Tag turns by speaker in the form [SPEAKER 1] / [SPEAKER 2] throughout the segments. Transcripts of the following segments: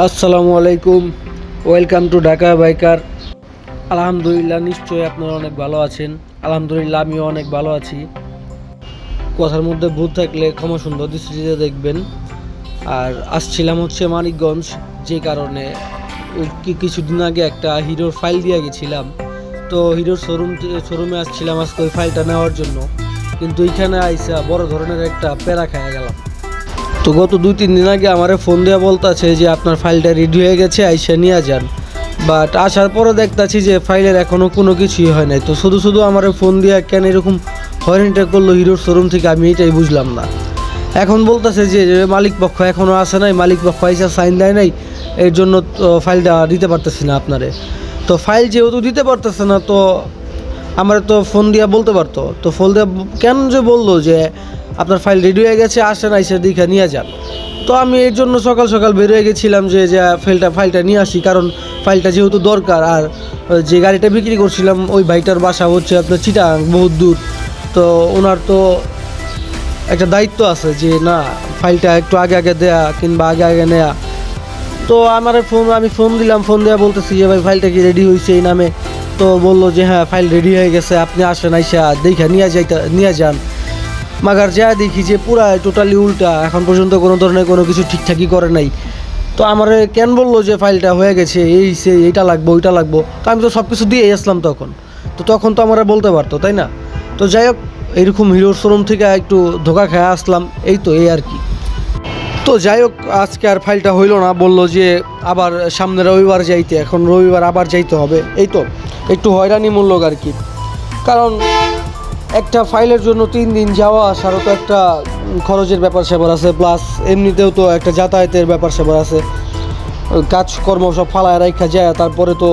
[SPEAKER 1] আসসালামু আলাইকুম। Welcome to Dhaka biker আলহামদুলিল্লাহ, নিশ্চয়ই আপনারা অনেক ভালো আছেন। আলহামদুলিল্লাহ, আমিও অনেক ভালো আছি। কথার মধ্যে ভুল থাকলে ক্ষমা সুন্দর দৃষ্টিতে দেখবেন। আর আসছিলাম হচ্ছে মানিকগঞ্জ, যে কারণে কিছুদিন আগে একটা হিরোর ফাইল দিয়ে গেছিলাম। তো হিরোর শোরুম শোরুমে আসছিলাম আজকে ওই ফাইলটা নেওয়ার জন্য। কিন্তু এইখানে আইসা বড় ধরনের একটা প্যারা খায়া গেলাম। তো গত দুই, তিন দিন আগে আমারে ফোন দেওয়া বলতেছে যে আপনার ফাইলটা রেডি হয়ে গেছে, আইসা নিয়ে যান। বাট আসার পরে দেখতাছি যে ফাইলের এখনও কোনো কিছুই হয় নাই। তো শুধু শুধু আমার ফোন দিয়ে কেন এরকম হয়রানিটা করল হিরোর শোরুম থেকে, আমি এটাই বুঝলাম না। এখন বলতেছে যে মালিক পক্ষ এখনও আসে নাই, মালিক পক্ষ আইসা সাইন দেয় নাই, এর জন্য ফাইলটা দিতে পারতেছি না আপনারে। তো ফাইল যেহেতু দিতে পারতেছে না, তো আমার তো ফোন দিয়া বলতে পারতো। তো ফোন দিয়ে কেন যে বলল যে আপনার ফাইল রেডি হয়ে গেছে, আসেন, আইসে দেখে নিয়ে যান। তো আমি এর জন্য সকাল সকাল বের হয়ে গেছিলাম যে যে ফাইলটা ফাইলটা নিয়ে আসি, কারণ ফাইলটা যেহেতু দরকার, আর যে গাড়িটা বিক্রি করছিলাম, ওই ভাইটার বাসা হচ্ছে আপনার চিটাং, বহুত দূর। তো ওনার তো একটা দায়িত্ব আছে যে, না ফাইলটা একটু আগে আগে দেয়া কিংবা আগে আগে নেয়া। তো আমার ফোন আমি ফোন দিলাম ফোন দেওয়া বলতেছি যে, ভাই ফাইলটা কি রেডি হয়েছে এই নামে? তো বলল যে হ্যাঁ ফাইল রেডি হয়ে গেছে, আপনি আসেন, আইসা দেখে নিয়ে যাইতে, নিয়ে যান। মাগার যা দেখি যে পুরা টোটালি উল্টা, এখন পর্যন্ত কোনো ধরনের কোনো কিছু ঠিকঠাকই করে নাই। তো আমার কেন বলল যে ফাইলটা হয়ে গেছে, এই সে, এইটা লাগবো, ওইটা লাগবো? তো আমি তো সব কিছু দিয়ে আসলাম তখন। তো তখন তো আমার বলতে পারতো, তাই না? তো যাই হোক, এরকম হিরোর শোরুম থেকে একটু ধোকা খেয়ে আসলাম, এই তো, এই আর কি। তো যাই হোক, আজকে আর ফাইলটা হইল না, বলল যে আবার সামনে রবিবার যাইতে, এখন রবিবার আবার যাইতে হবে, এই তো। একটু হয়রানিমূলক আর কি। কারণ একটা ফাইলের জন্য তিন দিন যাওয়া আসারও তো একটা খরচের ব্যাপার স্যাপার আছে প্লাস এমনিতেও তো একটা যাতায়াতের ব্যাপার স্যাপার আছে। কাজকর্ম সব ফালায় রাখা যায়, তারপরে তো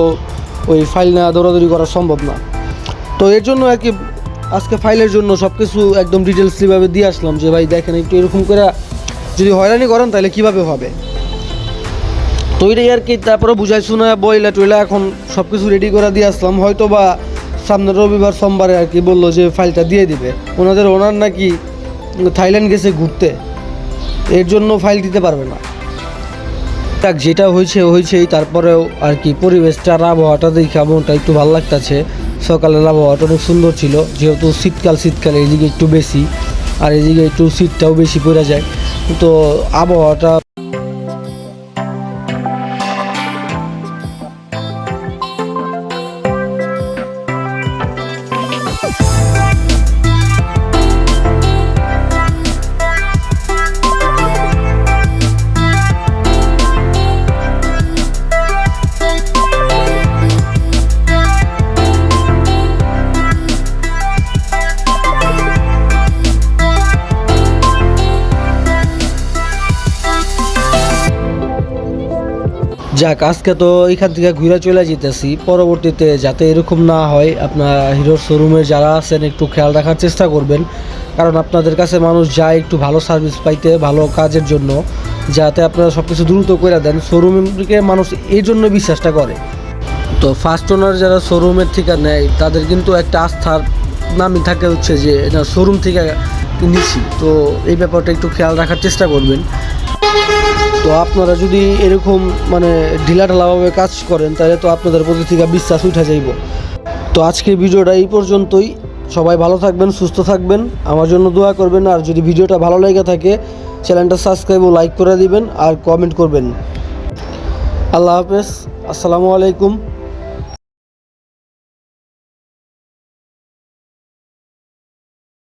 [SPEAKER 1] ওই ফাইল না দৌড়াদৌড়ি করা সম্ভব না। তো এর জন্য আর কি আজকে ফাইলের জন্য সব কিছু একদম ডিটেলস কীভাবে দিয়ে আসলাম যে, ভাই, দেখেন একটু এরকম করে যদি হয়রানি করেন তাহলে কীভাবে হবে? তো এটাই আর কি, তারপরে বুঝাই শোনা বইলা টইলা এখন সব কিছু রেডি করে দিয়ে আসলাম। হয়তো বা সামনের রবিবার সোমবারে আর কি বলল যে ফাইলটা দিয়ে দিবে। ওনাদের ওনার নাকি থাইল্যান্ড গেছে ঘুরতে। এর জন্য ফাইল দিতে পারবে না। যাক, যেটা হয়েছে, হয়েছেই। তারপরেও আর কি পরিবেশটার আবহাওয়াটা দেখে মনটা একটু ভালো লাগতেছে। সকালের আবহাওয়াটা অনেক সুন্দর ছিল, যেহেতু শীতকাল, শীতকালে এইদিকে একটু বেশি, আর এদিকে একটু শীতটাও বেশি পড়ে যায়। তো আবহাওয়াটা যাক, আজকে তো এখান থেকে ঘুরে চলে যেতেছি। পরবর্তীতে যাতে এরকম না হয়, আপনার হিরোর শোরুমে যারা আছেন, একটু খেয়াল রাখার চেষ্টা করবেন। কারণ আপনাদের কাছে মানুষ যায় একটু ভালো সার্ভিস পাইতে, ভালো কাজের জন্য, যাতে আপনারা সব কিছু দ্রুত করে দেন। শোরুমকে মানুষ এই জন্য বিশ্বাসটা করে। তো ফার্স্ট ওনার যারা শোরুমের থেকে নেয়, তাদের কিন্তু একটা আস্থার নামই থাকে হচ্ছে যে শোরুম থেকে নিচ্ছি। তো এই ব্যাপারটা একটু খেয়াল রাখার চেষ্টা করবেন। তো আপনারা যদি এরকম মানে ঢিলা ঢালাভাবে কাজ করেন, তাহলে তো আপনাদের প্রতি থেকে বিশ্বাস উঠে যাইব। তো আজকের ভিডিওটা এই পর্যন্তই। সবাই ভালো থাকবেন, সুস্থ থাকবেন। আমার জন্য দোয়া করবেন, আর যদি ভিডিওটা ভালো লেগে থাকে, চ্যানেলটা সাবস্ক্রাইব ও লাইক করে দিবেন, আর কমেন্ট করবেন। আল্লাহ হাফেজ। আসসালামু আলাইকুম।